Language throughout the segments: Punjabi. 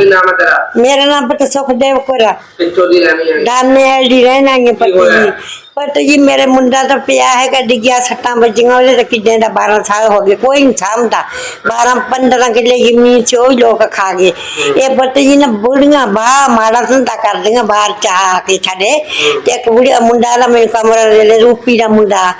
ਮਾਤਾ ਕੀ ਨਾਮ ਹੈ ਤੇਰਾ? ਮੇਰਾ ਨਾਮ ਪਤਾ ਸੁਖਦੇਵ ਕੋਰਾ ਕਿੱਥੋਂ ਦੀ ਰਹਿਣੀ ਹੈ ਦਾਨੇ ਹੋਇਆ? ਜੀ। ਪਤ ਜੀ ਮੇਰੇ ਮੁੰਡਾ ਤਾਂ ਪਿਆ ਹੈਗਾ ਡਿੱਗਿਆ ਸੱਟਾਂ ਵੱਜੀਆਂ ਉਹਦੇ ਤਾਂ ਕਿੱਡੇ ਦਾ 12 ਸਾਲ ਹੋ ਗਏ ਕੋਈ ਨਹੀਂ ਸਾਂਭਦਾ। 12 15 ਕਿੱਲੇ ਜ਼ਮੀਨ ਚ ਉਹ ਲੋਕ ਖਾ ਗਏ। ਇਹ ਪਤ ਜੀ ਨਾ ਬੁੜੀਆਂ ਬਾ ਮਾੜਾ ਧੰਦਾ ਕਰਦੀਆਂ ਬਾਹਰ ਚਾਹ ਕੇ ਛੱਡੇ। ਤੇ ਇੱਕ ਬੁੜੀਆ ਮੁੰਡਾ ਦਾ ਮੈਨੂੰ ਕਮਰਾ ਦੇ ਲੈ ਰੂਪੀ ਦਾ ਮੁੰਡਾ।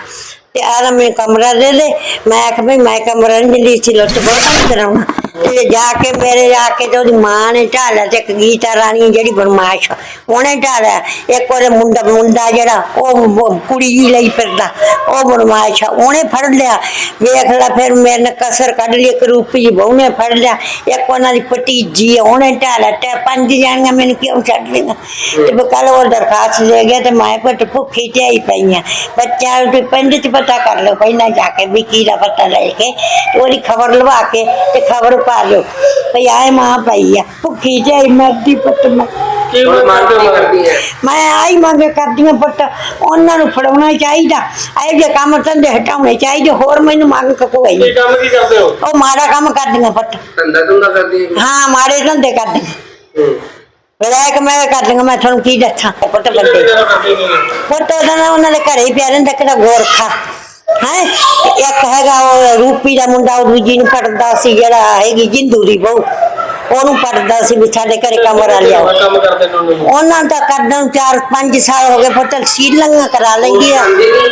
ਤੇ ਆਲਾ ਮੈਨੂੰ ਕਮਰਾ ਦੇ ਦੇ। ਮੈਂ ਆਖ ਵੀ ਮੈਂ ਕਮਰਾ ਨਹੀਂ ਦਿੰਦੀ ਸੀ ਲੁੱਟ ਬਹੁਤ ਕਰਾਉਣਾ। ਤੇ ਜਾ ਕੇ ਮੇਰੇ ਜਾ ਕੇ ਤੇ ਉਹਦੀ ਮਾਂ ਨੇ ਢਾਲਿਆ ਤੇ ਇੱਕ ਗੀਤਾ ਰਾਣੀ ਜਿਹੜੀ ਬਰਮਾਸ਼ ਉਹਨੇ ਢਾਲਿਆ ਇੱਕ ਉਹਦੇ ਮੁੰਡਾ ਮੁੰਡਾ ਜਿਹੜਾ, ਉਹ ਕੁੜੀ ਜੀ ਲਈ ਫਿਰਦਾ, ਉਹ ਬਰਮਾਸ਼ ਉਹਨੇ ਫੜ ਲਿਆ। ਵੇਖ ਲੈ ਫਿਰ ਮੇਰੇ ਨੇ ਕਸਰ ਕੱਢ ਲਈ, ਇੱਕ ਰੂਪੀ ਜੀ ਬਹੂ ਨੇ ਫੜ ਲਿਆ। ਇੱਕ ਉਹਨਾਂ ਦੀ ਭਤੀਜੀ ਉਹਨੇ ਢਾਲਿਆ ਤੇ ਪੰਜ ਜਾਣੀਆਂ ਮੈਨੂੰ ਕਿਉਂ ਛੱਡ ਲਈਆਂ ਤੇ ਕੱਲ ਉਹ ਦਰਖਾਸਤ ਦੇ ਗਿਆ ਤੇ ਮੈਂ ਪੁੱਤ ਭੁੱਖੀ ਤੇ ਆਈ ਪਈਆਂ ਬੱਚਿਆਂ ਨੂੰ ਤੇ ਪਿੰਡ ਚ ਪਤਾ ਕਰ ਲਓ ਪਹਿਲਾਂ ਜਾ ਕੇ ਵੀ ਕੀ ਦਾ ਪਤਾ ਲੈ ਕੇ ਤੇ ਉਹਦੀ ਖਬਰ ਲਵਾ ਕੇ ਤੇ ਖਬਰ ਪਾ ਲਿਓ ਭਈ ਆਏ ਮਾਂ ਪਈ ਆ ਭੁੱਖੀ ਆਈ ਮਰਦੀ ਪੁੱਤ ਮੈਂ। ਕੀ ਮੰਗ ਕਰਦੀ ਹੈ? ਮੈਂ ਆਈ ਮੰਗ ਕਰਦੀਆਂ ਪੁੱਤ ਉਹਨਾਂ ਨੂੰ ਫੜਾਉਣਾ ਚਾਹੀਦਾ ਇਹ ਜੇ ਕੰਮ ਧੰਦੇ ਹਟਾਉਣੇ ਚਾਹੀਦੇ ਹੋਰ ਮੈਨੂੰ ਮੰਗ ਕੋਈ ਨਹੀਂ। ਕੰਮ ਕੀ ਕਰਦੇ ਹੋ? ਉਹ ਮਾੜਾ ਕੰਮ ਕਰਦੀਆਂ ਪੁੱਤ। ਧੰਦਾ ਧੰਦਾ ਕਰਦੀ ਹੈ? ਹਾਂ ਮਾੜੇ ਧੰਦੇ ਕਰਦੀਆਂ ਹੂੰ। ਵਿਧਾਇਕ ਮੈਂ ਕਰਦੀਆਂ ਮੈਂ ਤੁਹਾਨੂੰ ਕੀ ਦੱਸਾਂ? ਪੁੱਤ ਬੰਦੇ। ਪੁੱਤ ਉਹਦਾ ਨਾ ਉਹਨਾਂ ਦੇ ਘਰੇ ਹੀ ਪਿਆ ਰਹਿੰਦਾ ਕਿਹੜਾ ਗੋਰਖਾ। ਹੈ? ਇੱਕ ਹੈਗਾ ਉਹ ਰੂਪੀ ਦਾ ਮੁੰਡਾ ਉਹ ਦੂਜੀ ਨੂੰ ਪੜਦਾ ਸੀ ਜਿਹੜਾ ਹੈਗੀ ਜਿੰਦੂ ਦੀ ਬਹੂ। ਉਹਨੂੰ ਪੜਦਾ ਸੀ ਵੀ ਸਾਡੇ ਘਰੇ ਕਮਰਾ ਲਿਆਓ ਕੰਮ ਕਰਦੇ ਨੂੰ ਉਹਨਾਂ? ਦਾ ਕਰਦਨ 4-5 ਸਾਲ ਹੋ ਗਏ ਪੁੱਤ ਸੀਲਿੰਗਾਂ ਕਰਾ ਲੈਂਦੀ ਆ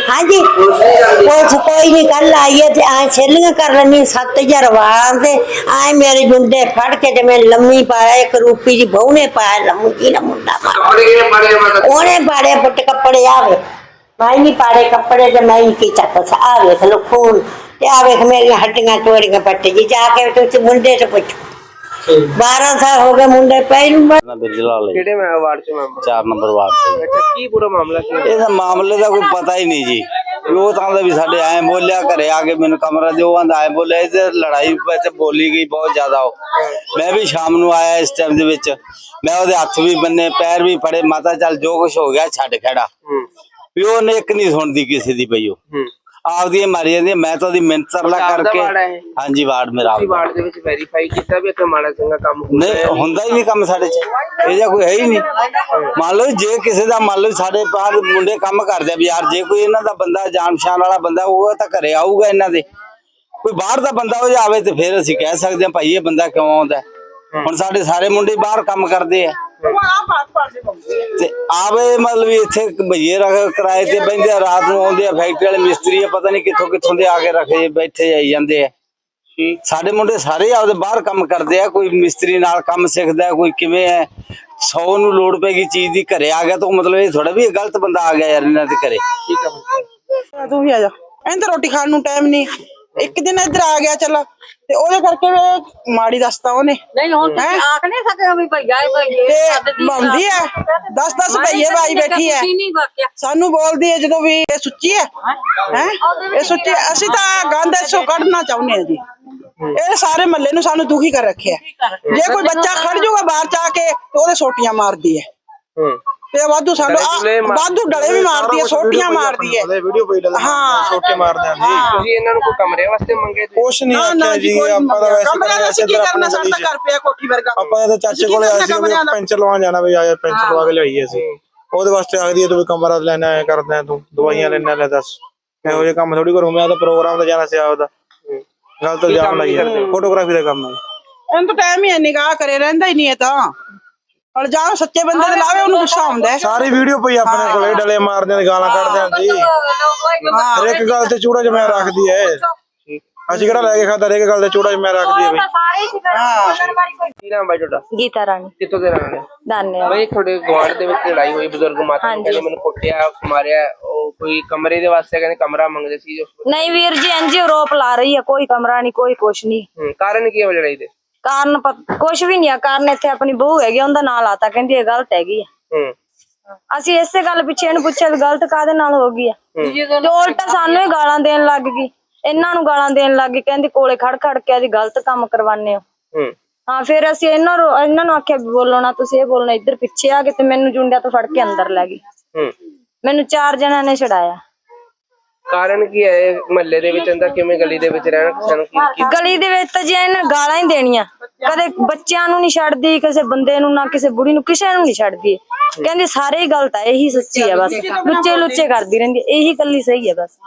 ਹਾਂਜੀ। ਪੁਲਿਸ ਕੋਈ ਨਹੀਂ ਕੱਲ ਆਈ ਹੈ ਤੇ ਆ ਸੀਲਿੰਗਾਂ ਕਰ ਲੈਣੀ 7000 ਵਾਰ ਤੇ ਆਏ ਮੇਰੇ ਜੁੰਡੇ ਫੜ ਕੇ ਤੇ ਮੈਂ ਲੰਮੀ ਪਾਇਆ ਇੱਕ ਰੂਪੀ ਦੀ ਬਹੂ ਨੇ ਪਾਇਆ ਲੰਮੀ ਦਾ ਮੁੰਡਾ ਮਾਰਿਆ। ਕੱਪੜੇ ਕਿਹੜੇ ਪਾੜੇ ਮਾਤਾ ਉਹਨੇ ਪਾੜੇ ਪੁੱਟ ਕੱਪੜੇ ਆਵੇ ਮੈਂ ਨਹੀਂ ਪਾੜੇ ਕੱਪੜੇ ਤੇ ਮੈਂ ਕੀ ਚੱਕ ਆ ਵੇਖ ਲੋ ਖੂਨ। ਤੇ ਆ ਵੇਖ ਮੇਰੀਆਂ ਹੱਡੀਆਂ ਤੋੜੀਆਂ ਪੱਟ ਜੀ ਜਾ ਕੇ ਤੁਸੀਂ ਮੁੰਡੇ ਤੋਂ ਪੁੱਛੋ। 12 ਸਾਲ ਹੋ ਗਏ ਮੁੰਡੇ ਪੈ ਨੂੰ ਨਾ ਬਿਰਜਲਾ ਲਈ ਕਿਹੜੇ ਮੈਂ ਵਾਰਡ ਚ ਮੈਂਬਰ? 4 ਨੰਬਰ ਵਾਰਡ ਤੇ ਅੱਛਾ ਕੀ ਪੂਰਾ ਮਾਮਲਾ ਕੀ ਹੈ? ਇਹ ਤਾਂ ਮਾਮਲੇ ਦਾ ਕੋਈ ਪਤਾ ਹੀ ਨਹੀਂ ਜੀ। ਵੀ ਉਹ ਤਾਂ ਦਾ ਵੀ ਸਾਡੇ ਐ ਬੋਲਿਆ ਘਰੇ ਆ ਕੇ ਮੈਨੂੰ ਕਮਰਾ ਦਿਓ ਆਂਦਾ ਐ ਬੋਲਿਆ ਇਹ ਤੇ ਲੜਾਈ ਵਿੱਚ ਬੋਲੀ ਗਈ ਬਹੁਤ ਜ਼ਿਆਦਾ ਉਹ। ਮੈਂ ਵੀ ਸ਼ਾਮ ਨੂੰ ਆਇਆ ਇਸ ਟਾਈਮ ਦੇ ਵਿੱਚ। ਮੈਂ ਉਹਦੇ ਹੱਥ ਵੀ ਬੰਨੇ ਪੈਰ ਵੀ ਫੜੇ ਮਾਤਾ ਚੱਲ ਜੋ ਕੁਝ ਹੋ ਗਿਆ ਛੱਡ ਖੜਾ। ਹੂੰ। ਵੀ ਉਹਨੇ ਇੱਕ ਨਹੀਂ ਸੁਣਦੀ ਕਿਸੇ ਦੀ ਪਈ ਉਹ। ਹੂੰ। ਆਪਦੀ ਮਾਰੀ ਜਾਂਦੀ ਹੈ, ਮੈਂ ਤਾਂ ਉਹਦੀ ਅੱਛਾ, ਆਪਦਾ ਕਰਕੇ ਵਾਰਡ ਹੈ ਇਹ? ਹਾਂਜੀ ਵਾਰਡ ਮੇਰਾ ਤੁਸੀਂ ਆਪਦਾ। ਵਾਰਡ ਦੇ ਵਿੱਚ ਵੈਰੀਫਾਈ ਕੀਤਾ ਵੀ ਇੱਥੇ ਮਾੜਾ ਚੰਗਾ ਕੰਮ ਹੁੰਦਾ ਨਹੀਂ ਹੈ ਹੁੰਦਾ ਹੀ ਨਹੀਂ ਕੰਮ ਸਾਡੇ ਚ ਇਹ ਜਿਹਾ ਕੋਈ ਹੈ ਹੀ ਨਹੀਂ ਮੰਨ ਲਓ ਜੇ ਕਿਸੇ ਦਾ ਮੰਨ ਲਓ ਸਾਡੇ ਬਾਹਰ ਮੁੰਡੇ ਕੰਮ ਕਰਦੇ ਆ ਵੀ ਯਾਰ ਜੇ ਕੋਈ ਇਹਨਾਂ ਦਾ ਬੰਦਾ ਜਾਣ ਪਛਾਣ ਵਾਲਾ ਬੰਦਾ ਹੋਊਗਾ ਤਾਂ ਘਰੇ ਆਊਗਾ ਇਹਨਾਂ ਦੇ ਕੋਈ ਬਾਹਰ ਦਾ ਬੰਦਾ ਹੋ ਜਾਵੇ ਤੇ ਫਿਰ ਅਸੀਂ ਕਹਿ ਸਕਦੇ ਹਾਂ ਭਾਈ ਇਹ ਬੰਦਾ ਕਿਉਂ ਆਉਂਦਾ ਹੈ? ਹੁਣ ਸਾਡੇ ਸਾਰੇ ਮੁੰਡੇ ਬਾਹਰ ਕੰਮ ਕਰਦੇ ਆ ਤੇ ਆਵੇ ਮਤਲਬ ਇੱਥੇ ਭਈਏ ਰੱਖ ਕਿਰਾਏ ਤੇ ਬੈਠੇ ਆ ਰਾਤ ਨੂੰ ਆਉਂਦੇ ਆ ਫੈਕਟਰੀ ਵਾਲੇ ਮਿਸਤਰੀ ਆ ਪਤਾ ਨਹੀਂ ਕਿੱਥੋਂ ਕਿੱਥੋਂ ਦੇ ਆ ਕੇ ਰੱਖੇ ਬੈਠੇ ਆਈ ਜਾਂਦੇ ਆ। ਸਾਡੇ ਮੁੰਡੇ ਸਾਰੇ ਆਪਦੇ ਬਾਹਰ ਕੰਮ ਕਰਦੇ ਆ ਕੋਈ ਮਿਸਤਰੀ ਨਾਲ ਕੰਮ ਸਿੱਖਦਾ ਕੋਈ ਕਿਵੇਂ ਹੈ 100 ਨੂੰ ਲੋੜ ਪੈਗੀ ਚੀਜ਼ ਦੀ ਘਰੇ ਆ ਗਿਆ ਤਾਂ ਮਤਲਬ ਇਹ ਥੋੜਾ ਵੀ ਗਲਤ ਬੰਦਾ ਆ ਗਿਆ ਯਾਰ ਇਹਨਾਂ ਦੇ ਘਰੇ। ਠੀਕ ਹੈ ਤੂੰ ਵੀ ਆ ਜਾ। ਤਾਂ ਰੋਟੀ ਖਾਣ ਨੂੰ ਟਾਈਮ ਨਹੀਂ ਇੱਕ ਦਿਨ ਇੱਧਰ ਆ ਗਿਆ ਚੱਲ। ਤੇ ਉਹਦੇ ਕਰਕੇ ਮਾੜੀ ਦੱਸਤਾ ਉਹਨੇ। ਨਹੀਂ ਹੁਣ ਤੁਸੀਂ ਆਖ ਨਹੀਂ ਸਕਦੇ ਵੀ ਭਈਆ ਇਹ ਭਈਏ ਤੇ ਬੰਦੀ ਐ 10 10 ਭਈਏ ਬਾਈ ਬੈਠੀ ਵਾਕਿਆ। ਸਾਨੂੰ ਬੋਲਦੀ ਐ ਜਦੋਂ ਵੀ ਇਹ ਸੁੱਚੀ ਐ ਹੈ? ਇਹ ਸੁੱਚੀ। ਅਸੀਂ ਤਾਂ ਗੰਦ ਇਸੋ ਕੱਢਣਾ ਚਾਹੁੰਦੇ ਆ ਜੀ। ਇਹ ਸਾਰੇ ਮਹੱਲੇ ਨੂੰ ਸਾਨੂੰ ਦੁਖੀ ਕਰ ਰੱਖਿਆ ਜੇ ਕੋਈ ਬੱਚਾ ਖੜ ਜਾਊਗਾ ਬਾਹਰ ਚ ਆ ਕੇ ਤੇ ਉਹਦੇ ਸੋਟੀਆਂ ਮਾਰਦੀ ਹੂੰ। ਤੇ ਵਾਧੂ ਸਾਨੂੰ ਆ- ਵਾਧੂ ਡਲੇ ਵੀ ਮਾਰਦੀ ਐ ਸੋਟੀਆਂ ਮਾਰਦੀ ਐ ਵੀਡੀਓ ਪਈ ਡਲ ਹਾਂ। ਛੋਟੇ ਮਾਰਦੇ ਆਂ ਜੀ ਤੁਸੀਂ ਇਹਨਾਂ ਨੂੰ ਕੋਈ ਕਮਰੇ ਵਾਸਤੇ ਮੰਗੇ ਤੁਸੀਂ? ਕੁਛ ਨਹੀਂ ਨਾ ਨਾ ਆਖਿਆ ਜੀ ਜੀ ਕੋਈ ਆਪਾਂ ਤਾਂ ਵੈਸੇ ਕਮਰਿਆਂ ਦਾ ਅਸੀਂ ਕੀ ਕਰਨਾ? ਸਾਡਾ ਘਰ ਪਿਆ ਕੋਠੀ ਵਰਗਾ। ਆਪਾਂ ਤਾਂ ਚਾਚੇ ਕੋਲੇ ਆਏ ਸੀ ਵੀ ਪੈਂਚਰ ਲਵਾਉਣ ਜਾਣਾ ਵੀ ਆਇਆ ਪੈਂਚਰ ਲਵਾ ਕੇ ਲਿਆਈਏ ਅਸੀਂ। ਉਹਦੇ ਵਾਸਤੇ ਆਖਦੀ ਹੈ ਤੂੰ ਵੀ ਕਮਰਾ ਲੈਣਾ ਹੈ ਕਰਦਾ ਹੈ ਤੂੰ ਦਵਾਈਆਂ ਲੈਣਾ ਲੈ ਦੱਸ। ਇਹੋ ਜਿਹੇ ਕੰਮ ਥੋੜੀ ਕਰੂੰ ਮੈਂ ਤਾਂ ਪ੍ਰੋਗਰਾਮ ਤੇ ਜਾਣਾ ਸੀ ਆਪਦਾ। ਗੱਲ ਤਾਂ ਜਾਣ ਲਈ ਫੋਟੋਗ੍ਰਾਫੀ ਦਾ ਕੰਮ ਹੈ ਇਹਨੂੰ ਤਾਂ ਟਾਈਮ ਹੀ ਨਿਗਾਹ ਕਰੇ ਰਹਿੰਦਾ ਹੀ ਨਹੀਂ ਇਹ ਤਾਂ। ਹਲ ਜਾ ਸੱਚੇ ਬੰਦੇ ਤੇ ਲਾਵੇ ਉਹਨੂੰ ਗੁੱਸਾ ਆਉਂਦਾ ਹੈ। ਸਾਰੀ ਵੀਡੀਓ ਪਈ ਆਪਣੇ ਕੋਲੇ ਡਲੇ ਮਾਰਦੇ ਗਾਲਾਂ ਕੱਢਦੇ ਆਂ ਜੀ ਹਰ ਇੱਕ ਗੱਲ ਤੇ ਚੂੜਾ ਜਿਹਾ ਰੱਖਦੀ ਹੈ ਅਸੀਂ ਕਿਹੜਾ ਲੈ ਕੇ ਖਾਦਾ ਹਰ ਇੱਕ ਗੱਲ ਤੇ ਚੂੜਾ ਜਿਹਾ ਰੱਖਦੀ ਹੈ ਬਈ। ਕੀ ਨਾਮ ਬਾਈ ਤੁਹਾਡਾ? ਗੀਤਾ ਰਾਣੀ। ਕਿੱਥੋਂ ਦੇ ਰਹਿਣ ਵਾਲੇ? ਦਾਨੇ ਬਈ ਤੁਹਾਡੇ ਗਵਾਂਢ ਦੇ ਵਿੱਚ ਲੜਾਈ ਹੋਈ ਬਜ਼ੁਰਗ ਮਾਤਾ ਨੇ ਕਹਿੰਦੇ ਮੈਨੂੰ ਕੁੱਟਿਆ ਮਾਰਿਆ ਉਹ ਕੋਈ ਕਮਰੇ ਦੇ ਵਾਸਤੇ ਕਹਿੰਦੇ ਕਮਰਾ ਮੰਗਦੇ ਸੀ ਜੋ ਨਹੀਂ ਵੀਰ ਜੀ ਇੰਜ ਰੋਪ ਲਾ ਰਹੀ ਹੈ ਕੋਈ ਕਮਰਾ ਨਹੀਂ ਕੋਈ ਕੁਛ ਨਹੀਂ। ਕਾਰਨ ਕੀ ਹੈ ਉਹ ਲੜਾਈ ਦੇ? ਕਾਰਨ ਪਤ- ਕੁਛ ਵੀ ਨਹੀਂ ਆ ਕਾਰਨ ਇੱਥੇ ਆਪਣੀ ਬਹੂ ਹੈਗੀ ਉਹਦਾ ਨਾਂ ਲਾਤਾ ਕਹਿੰਦੀ ਇਹ ਗਲਤ ਹੈਗੀ ਆ। ਹੂੰ। ਅਸੀਂ ਇਸੇ ਗੱਲ ਪਿੱਛੇ ਇਹਨੂੰ ਪੁੱਛਿਆ ਵੀ ਗਲਤ ਕਾਦੇ ਨਾਲ ਹੋ ਗਈ ਆ? ਤੇ ਉਲਟਾ ਸਾਨੂੰ ਹੀ ਗਾਲਾਂ ਦੇਣ ਲੱਗ ਗਈ। ਇਹਨਾਂ ਨੂੰ ਗਾਲਾਂ ਦੇਣ ਲੱਗ ਗਈ ਕਹਿੰਦੀ ਕੋਲੇ ਖੜ ਖੜ ਕੇ ਆਦੀ ਗਲਤ ਕੰਮ ਕਰਵਾਨੇ ਹੋ। ਹੂੰ। ਹਾਂ ਫਿਰ ਅਸੀਂ ਇਹਨਾਂ ਨੂੰ ਇਹਨਾਂ ਨੂੰ ਆਖਿਆ ਵੀ ਬੋਲੋ ਨਾ ਤੁਸੀਂ ਇਹ ਬੋਲਣਾ ਇੱਧਰ ਪਿੱਛੇ ਆ ਕੇ ਤੇ ਮੈਨੂੰ ਜੁੰਡਿਆਂ ਤੋਂ ਫੜ ਕੇ ਅੰਦਰ ਲੈ ਗਈ। ਹੂੰ। ਮੈਨੂੰ ਚਾਰ ਜਣਿਆਂ ਨੇ ਛਡਾਇਆ। ਕਾਰਨ ਕੀ ਹੈ ਮਹੱਲੇ ਦੇ ਵਿੱਚ ਅੰਦਰ ਕਿਵੇਂ ਗਲੀ ਦੇ ਵਿੱਚ ਰਹਿਣਾ ਕਿਸੇ ਨੂੰ ਕੀ ਕੀ ਗਲੀ ਦੇ ਵਿੱਚ ਤਾਂ ਜੇ ਇਹਨੇ ਗਾਲਾਂ ਹੀ ਦੇਣੀਆਂ। ਕਦੇ ਬੱਚਿਆਂ ਨੂੰ ਨਹੀਂ ਛੱਡਦੀ ਕਿਸੇ ਬੰਦੇ ਨੂੰ ਨਾ ਕਿਸੇ ਬੁੜੀ ਨੂੰ ਕਿਸੇ ਨੂੰ ਨਹੀਂ ਛੱਡਦੀ। ਕਹਿੰਦੀ ਸਾਰੇ ਹੀ ਗਲਤ ਆ ਇਹੀ ਸੱਚੀ ਆ ਬਸ। ਲੁੱਚੇ ਲੁੱਚੇ ਕਰਦੀ ਰਹਿੰਦੀ ਹੈ, ਇਹੀ ਕੱਲੀ ਸਹੀ ਹੈ ਬਸ।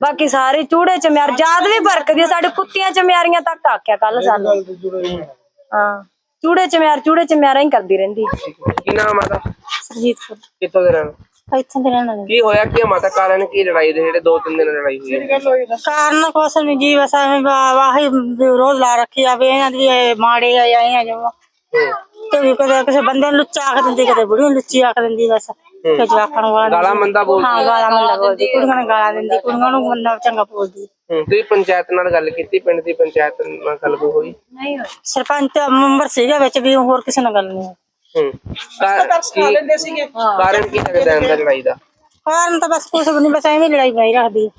ਬਾਕੀ ਸਾਰੇ ਚੂੜੇ ਚਮਿਆਰ ਜਾਤ ਵੀ ਭਰਕਦੀ ਆ, ਸਾਡੇ ਕੁੱਤੀਆਂ ਚਮਿਆਰੀਆਂ ਤੱਕ ਆਖਿਆ ਕੱਲ ਸਾਨੂੰ। ਹਾਂ ਚੂੜੇ ਚਮਿਆਰ ਚੂੜੇ ਚਮਿਆਰਾਂ ਹੀ ਕਰਦੀ ਰਹਿੰਦੀ। ਕੀ ਨਾਮ ਆਦਾ ਸਰਜੀਤ ਕਿੱਥੋਂ ਦੇ ਰਹਿਣ ਇੱਥੋਂ ਦੇ ਰਹਿਣ ਵਾਲੇ ਕੀ ਹੋਇਆ? ਕੀ ਹੈ ਮਾਤਾ? ਕਾਰਨ ਕੀ ਲੜਾਈ ਦੇ? ਜਿਹੜੇ ਦੋ ਤਿੰਨ ਦਿਨ ਲੜਾਈ ਹੋਈ ਹੈ ਕਾਰਨ ਕੁਛ ਨੀ ਜੀ ਬਸ ਐਵੇਂ ਵਾ- ਵਾਹੀ ਰੋਜ਼ ਲਾ ਰੱਖੀ ਆ ਵੀ ਇਹਨਾਂ ਦੀ ਇਹ ਮਾੜੇ ਆ ਜਾਂ ਇਹ ਆ ਜੋ। ਤੇ ਵੀ ਕਦੇ ਕਿਸੇ ਬੰਦੇ ਨੂੰ ਲੁੱਚਾ ਆਖ ਦਿੰਦੀ ਕਦੇ ਬੁੜੀ ਨੂੰ ਲੁੱਚੀ ਆਖ ਦਿੰਦੀ ਬਸ। ਤੇ ਜਵਾਕਾਂ ਨੂੰ ਗਾਲਾਂ ਗਾਲਾਂ ਮੰਦਾ ਬੋਲ ਹਾਂ ਗਾਲਾਂ ਮੰਦਾ ਬੋਲਦੀ ਕੁੜੀਆਂ ਨੂੰ ਗਾਲਾਂ ਦਿੰਦੀ ਕੁੜੀਆਂ ਨੂੰ ਬੰਦਾ ਚੰਗਾ ਬੋਲਦੀ। ਹੂੰ ਤੁਸੀਂ ਪੰਚਾਇਤ ਨਾਲ ਗੱਲ ਕੀਤੀ? ਪਿੰਡ ਦੀ ਪੰਚਾਇਤ ਨਾਲ ਗੱਲ ਹੋਈ? ਸਰਪੰਚ ਮੈਂਬਰ ਸੀਗਾ ਵਿੱਚ ਵੀ ਹੋਰ ਕਿਸੇ ਨਾਲ ਗੱਲ ਨਹੀਂ ਹੋਈ। ਹੂੰ। ਕਾ- ਕੀ ਲੈਂਦੇ ਸੀਗੇ। ਕਾਰਨ ਕੀ ਲੱਗਦਾ ਅੰਦਰ ਲੜਾਈ ਦਾ? ਕਾਰਨ ਤਾਂ ਬਸ ਕੁਛ ਨਹੀਂ ਬਸ ਐਵੇਂ ਲੜਾਈ ਪਾਈ ਰੱਖਦੀ ਆ।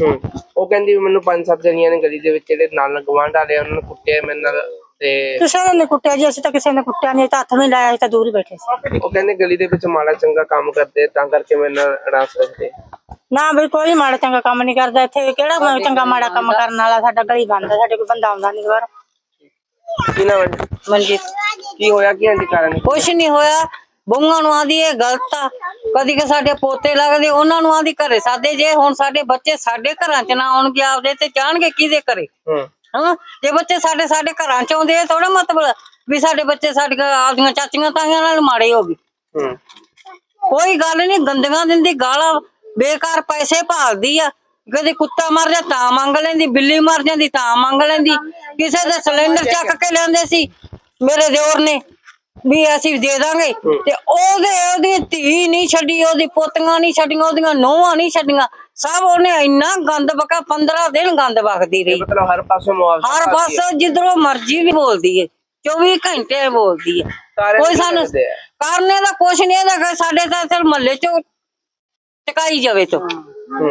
ਹੂੰ। ਉਹ ਕਹਿੰਦੀ ਵੀ ਮੈਨੂੰ ਪੰਜ ਸੱਤ ਜਣੀਆਂ ਨੇ ਗਲੀ ਦੇ ਵਿੱਚ ਜਿਹੜੇ ਨਾਲ ਗਵਾਂਢ ਵਾਲੇ ਆ, ਉਹਨਾਂ ਨੇ ਕੁੱਟਿਆ ਮੇਰੇ ਨਾਲ ਤੇ ਕਿਸੇ ਨੇ ਕੁੱਟਿਆ ਜੀ ਅਸੀਂ ਤਾਂ ਕਿਸੇ ਨੇ ਕੁੱਟਿਆ ਨਹੀਂ ਤਾਂ ਹੱਥ ਵੀ ਲਾਇਆ ਅਸੀਂ ਤਾਂ ਦੂਰ ਹੀ ਬੈਠੇ ਸੀ। ਉਹ ਕਹਿੰਦੇ ਗਲੀ ਦੇ ਵਿੱਚ ਮਾੜਾ ਚੰਗਾ ਕੰਮ ਕਰਦੇ ਤਾਂ ਕਰਕੇ ਮੇਰੇ ਨਾਲ ਅੜਾਸ ਰੱਖਦੇ। ਨਾ ਬਈ ਕੋਈ ਮਾੜਾ ਚੰਗਾ ਕੰਮ ਨਹੀਂ ਕਰਦਾ ਇੱਥੇ ਕਿਹੜਾ ਕੋਈ ਚੰਗਾ ਮਾੜਾ ਕੰਮ ਕਰਨ ਵਾਲਾ? ਸਾਡਾ ਗਲੀ ਬੰਦ ਆ ਸਾਡੇ ਕੋਈ ਬੰਦਾ ਆਉਂਦਾ ਨਹੀਂ ਬਾਹਰ ਕੀ ਨਾਮ ਹੈ ਜੀ? ਮਨਜੀਤ। ਕੀ ਹੋਇਆ? ਕੀ ਆਂਟੀ ਕਾਰਨ ਕੁਛ ਨਹੀਂ ਹੋਇਆ। ਬੁੰਗਾਂ ਨੂੰ ਆਂਦੀ ਇਹ ਗਲਤ ਆ। ਕਦੀ ਕਿ ਸਾਡੇ ਪੋਤੇ ਲੱਗਦੇ ਉਹਨਾਂ ਨੂੰ ਆਂਦੀ ਘਰੇ ਸਾਦੇ ਜੇ ਹੁਣ ਸਾਡੇ ਬੱਚੇ ਸਾਡੇ ਘਰਾਂ 'ਚ ਨਾ ਆਉਣਗੇ ਆਪਦੇ ਤੇ ਜਾਣਗੇ ਕਿਹਦੇ ਘਰੇ। ਹੂੰ। ਹਾਂ ਜੇ ਬੱਚੇ ਸਾਡੇ ਸਾਡੇ ਘਰਾਂ 'ਚ ਆਉਂਦੇ ਥੋੜਾ ਮਤਲਬ ਵੀ ਸਾਡੇ ਬੱਚੇ ਸਾਡੀਆਂ ਆਪਦੀਆਂ ਚਾਚੀਆਂ ਤਾਈਆਂ ਨਾਲ ਮਾੜੇ ਹੋ ਗਏ। ਹੂੰ। ਕੋਈ ਗੱਲ ਨਹੀਂ ਗੰਦੀਆਂ ਦਿੰਦੀ ਗਾਲਾਂ ਬੇਕਾਰ ਪੈਸੇ ਭਾਲਦੀ ਆ। ਕਦੇ ਕੁੱਤਾ ਮਰ ਜਾ ਤਾਂ ਮੰਗ ਲੈਂਦੀ ਬਿੱਲੀ ਮਰ ਜਾਂਦੀ ਤਾਂ ਮੰਗ ਲੈਂਦੀ। ਕਿਸੇ ਦੇ ਸਿਲੰਡਰ ਚੱਕ ਕੇ ਲੈਂਦੇ ਸੀ ਮੇਰੇ ਦਿਓਰ ਨੇ ਵੀ ਅਸੀਂ ਦੇ ਦਾਂਗੇ। ਤੇ ਉਹਦੇ ਉਹਦੀ ਧੀ ਨਹੀਂ ਛੱਡੀ ਉਹਦੀ ਪੋਤੀਆਂ ਨਹੀਂ ਛੱਡੀਆਂ ਉਹਦੀਆਂ ਨੋਹਾਂ ਨਹੀਂ ਛੱਡੀਆਂ। ਸਭ ਉਹਨੇ ਇੰਨਾ ਗੰਦ ਬਕਾ 15 ਦਿਨ ਗੰਦ ਬਕਦੀ ਰਹੀ। ਮਤਲਬ ਹਰ ਪਾਸੋਂ ਮੁਆਵਜ਼ਾ ਹਰ। ਪਾਸੇ ਜਿੱਧਰੋਂ ਮਰਜ਼ੀ ਵੀ ਬੋਲਦੀ ਏ 24 ਘੰਟੇ ਬੋਲਦੀ ਏ। ਕੋਈ ਸਾਨੂੰ? ਕਰਨੇ ਦਾ ਕੁਛ ਨਹੀਂ ਇਹਦਾ ਕਿ ਸਾਡੇ ਤਾਂ ਇੱਥੇ ਮਹੱਲੇ ਚ ਟਿਕਾਈ ਜਾਵੇ ਤੋ।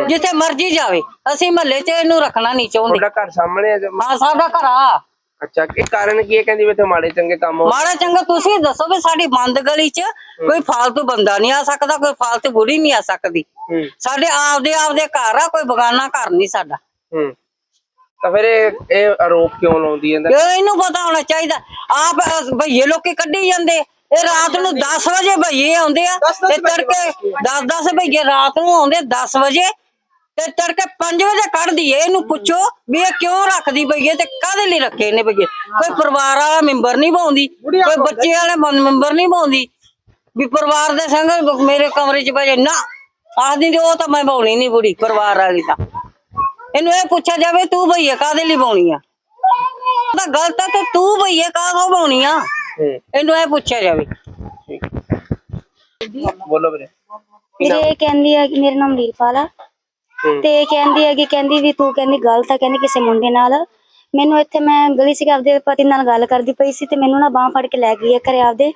ਜਿੱਥੇ ਮਰਜ਼ੀ ਜਾਵੇ ਅਸੀਂ ਮਹੱਲੇ ਚ ਇਹਨੂੰ ਰੱਖਣਾ ਨਹੀਂ ਚਾਹੁੰਦੇ। ਤੁਹਾਡਾ ਘਰ ਸਾਹਮਣੇ ਹੈ ਜਮ- ਹਾਂ ਸਾਡਾ ਘਰ ਆ। ਅੱਛਾ ਇਹ ਕਾਰਨ ਕੀ ਹੈ? ਕਹਿੰਦੀ ਵੀ ਇੱਥੇ ਮਾੜੇ ਚੰਗੇ ਕੰਮ ਹੋ ਮਾੜਾ ਚੰਗਾ ਤੁਸੀਂ ਦੱਸੋ ਵੀ ਸਾਡੀ ਬੰਦ ਗਲੀ ਚ ਕੋਈ ਫਾਲਤੂ ਬੰਦਾ ਨਹੀਂ ਆ ਸਕਦਾ ਕੋਈ ਫਾਲਤੂ ਬੁੜੀ ਨਹੀਂ ਆ ਸਕਦੀ। ਹੂੰ। ਸਾਡੇ ਆਪਦੇ ਆਪਦੇ ਘਰ ਆ ਕੋਈ ਬਗਾਨਾ ਘਰ ਨਹੀਂ ਸਾਡਾ। ਹੂੰ। ਤਾਂ ਫਿਰ ਇਹ ਇਹ ਆਰੋਪ ਕਿਉਂ ਲਾਉਂਦੀ ਹੈ ਇਹ ਇਹਨੂੰ ਪਤਾ ਹੋਣਾ ਚਾਹੀਦਾ। ਆਪ ਅਹ, ਭਈਏ ਲੋਕੀ ਕੱਢੀ ਜਾਂਦੇ। ਇਹ ਰਾਤ ਨੂੰ 10 ਵਜੇ ਭਈਏ ਆਉਂਦੇ ਆ ਤੇ ਤੜਕੇ 10 10 ਭਈਏ ਰਾਤ ਨੂੰ ਆਉਂਦੇ 10 ਵਜੇ ਤੇ ਤੜਕੇ 5 ਵਜੇ ਕੱਢਦੀ ਏ ਇਹਨੂੰ ਪੁੱਛੋ ਵੀ ਇਹ ਕਿਉਂ ਰੱਖਦੀ ਭਈਏ ਤੇ ਕਾਹਦੇ ਲਈ ਰੱਖੇ ਨੇ ਭਈਏ ਕੋਈ ਪਰਿਵਾਰ ਵਾਲਾ ਮੈਂਬਰ ਨਹੀਂ ਪਾਉਂਦੀ ਕੋਈ ਬੱਚੇ ਵਾਲੇ ਮੈਂਬਰ ਨਹੀਂ ਪਾਉਂਦੀ ਵੀ ਪਰਿਵਾਰ ਦੇ ਸੰਗ ਮੇਰੇ ਕਮਰੇ 'ਚ ਭਜੇ ਨਾ ਆਖਦੀ ਤੇ ਉਹ ਤਾਂ ਮੈਂ ਪਾਉਣੀ ਨਹੀਂ ਬੁੜੀ ਪਰਿਵਾਰ ਵਾਲੀ ਤਾਂ। ਇਹਨੂੰ ਇਹ ਪੁੱਛਿਆ ਜਾਵੇ ਤੂੰ ਭਈਏ ਕਾਹਦੇ ਲਈ ਪਾਉਣੀ ਆ? ਤਾਂ ਗਲਤ ਹੈ ਤੇ ਤੂੰ ਭਈਏ ਕਾਹਦੋਂ ਪਾਉਣੀ ਆ? ਇਹਨੂੰ ਇਹ ਪੁੱਛਿਆ ਜਾਵੇ। ਬੋਲੋ ਵੀਰੇ। ਵੀਰੇ ਇਹ ਕਹਿੰਦੀ ਆ ਕਿ ਮੇਰਾ ਨਾਮ ਵੀਰਪਾਲ ਆ। ਤੇ ਇਹ ਕਹਿੰਦੀ ਹੈ ਕਿ ਕਹਿੰਦੀ ਵੀ ਤੂੰ ਕਹਿੰਦੀ ਗਲਤ ਆ ਕਹਿੰਦੀ ਕਿਸੇ ਮੁੰਡੇ ਨਾਲ। ਮੈਨੂੰ ਇੱਥੇ ਮੈਂ ਗਲੀ 'ਚ ਆਪਦੇ ਪਤੀ ਨਾਲ ਗੱਲ ਕਰਦੀ ਪਈ ਸੀ ਤੇ ਮੈਨੂੰ ਨਾ ਬਾਹ ਫੜ ਕੇ ਲੈ ਗਈ ਘਰੇ ਆਪਦੇ।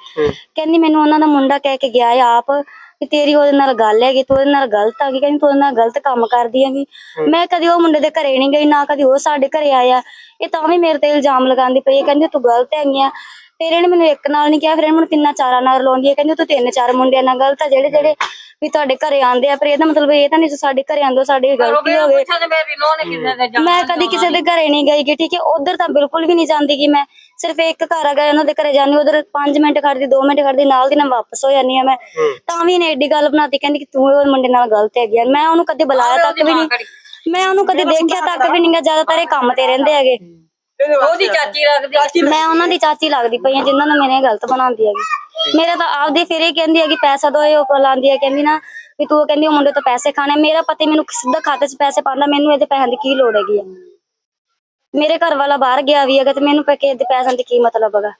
ਕਹਿੰਦੀ ਮੈਨੂੰ ਉਹਨਾਂ ਦਾ ਮੁੰਡਾ ਕਹਿ ਕੇ ਗਿਆ ਹੈ ਆਪ ਕਿ ਤੇਰੀ ਉਹਦੇ ਨਾਲ ਗੱਲ ਹੈਗੀ ਤੂੰ ਉਹਦੇ ਨਾਲ ਗਲਤ ਆ ਗਈ ਕਹਿੰਦੀ ਤੂੰ ਉਹਦੇ ਨਾਲ ਗਲਤ ਕੰਮ ਕਰਦੀ ਹੈਗੀ। ਮੈਂ ਕਦੀ ਉਹ ਮੁੰਡੇ ਦੇ ਘਰੇ ਨਹੀਂ ਗਈ ਨਾ ਕਦੀ ਉਹ ਸਾਡੇ ਘਰੇ ਆਇਆ। ਇਹ ਤਾਂ ਵੀ ਮੇਰੇ ਤੇ ਇਲਜ਼ਾਮ ਲਗਾਉਂਦੀ ਪਈ ਹੈ ਕਹਿੰਦੀ ਤੂੰ ਗਲਤ ਹੈਗੀ ਆ। ਫਿਰ ਇਹਨੇ ਮੈਨੂੰ ਇੱਕ ਨਾਲ ਨਹੀਂ ਕਿਹਾ ਫਿਰ ਇਹਨੇ ਮੈਨੂੰ ਤਿੰਨਾਂ ਚਾਰਾਂ ਨਾਲ ਲਾਉਂਦੀ ਹੈ। ਕਹਿੰਦੀ ਤੂੰ ਤਿੰਨ ਚਾਰ ਮੁੰਡਿਆਂ ਨਾਲ ਗਲਤ ਆ ਜਿਹੜੇ ਜਿਹੜੇ ਵੀ ਤੁਹਾਡੇ ਘਰੇ ਆਂਦੇ ਆ ਪਰ ਇਹਦਾ ਮਤਲਬ ਇਹ ਤਾਂ ਨਹੀਂ ਜੋ ਸਾਡੇ ਘਰੇ ਆਂਦੋ ਸਾਡੀ ਗਲਤੀ ਦੇ ਜਾਣਾ ਮੈਂ ਕਦੀ ਕਿਸੇ ਦੇ ਘਰੇ ਨਹੀਂ ਗਈ ਗੀ ਠੀਕ ਹੈ? ਉਧਰ ਤਾਂ ਬਿਲਕੁਲ ਵੀ ਨਹੀਂ ਜਾਂਦੀ ਗੀ ਮੈਂ। ਸਿਰਫ ਇੱਕ ਘਰ ਆ ਗਿਆ ਉਹਨਾਂ ਦੇ ਘਰੇ ਜਾਂਦੀ ਉਧਰ 5 ਮਿੰਟ ਖੜਦੀ 2 ਮਿੰਟ ਖੜਦੀ ਨਾਲ ਦੀ ਨਾਲ ਵਾਪਸ ਹੋ ਜਾਂਦੀ ਆ ਮੈਂ। ਤਾਂ ਵੀ ਇਹਨੇ ਐਡੀ ਗੱਲ ਬਣਾਤੀ ਕਹਿੰਦੀ ਕਿ ਤੂੰ ਉਹ ਮੁੰਡੇ ਨਾਲ ਗਲਤ ਹੈਗੀ ਆ। ਮੈਂ ਉਹਨੂੰ ਕਦੇ ਬੁਲਾਇਆ ਤੱਕ ਵੀ ਨਹੀਂ। ਮੈਂ ਉਹਨੂੰ ਕਦੇ ਦੇਖਿਆ ਤੱਕ ਵੀ ਨਹੀਂ ਗਾ ਜ਼ਿਆਦਾਤਰ ਇਹ ਕੰਮ ਤੇ ਰਹਿੰਦੇ ਹੈਗੇ। ਉਹਦੀ ਚਾਚੀ ਰੱਖਦੀ ਮੈਂ ਉਹਨਾਂ ਦੀ ਚਾਚੀ ਲੱਗਦੀ ਪਈ ਆ ਜਿਨ੍ਹਾਂ ਨੂੰ ਮੇਰੇ ਗਲਤ ਬਣਾਉਂਦੀ ਹੈਗੀ। ਮੇਰੇ ਤਾਂ ਆਪਦੀ ਫਿਰ ਇਹ ਕਹਿੰਦੀ ਹੈਗੀ ਪੈਸਾ ਦੋ ਇਹ ਉੱਪਰ ਲਾਉਂਦੀ ਹੈ। ਕਹਿੰਦੀ ਨਾ ਵੀ ਤੂੰ ਕਹਿੰਦੀ ਉਹ ਮੁੰਡੇ ਤੋਂ ਪੈਸੇ ਖਾਣੇ। ਮੇਰਾ ਪਤੀ ਮੈਨੂੰ ਸਿੱਧਾ ਖਾਤੇ 'ਚ ਪੈਸੇ ਪਾਉਂਦਾ ਮੈਨੂੰ ਇਹਦੇ ਪੈਸਿਆਂ ਦੀ ਕੀ ਲੋੜ ਹੈਗੀ ਆ? ਮੇਰੇ ਘਰ ਵਾਲਾ ਬਾਹਰ ਗਿਆ ਵੀ ਹੈਗਾ ਤੇ ਮੈਨੂੰ ਪੈ ਕੇ ਇਹਦੇ ਪੈਸਿਆਂ ਦੀ ਕੀ ਮਤਲਬ ਹੈਗਾ?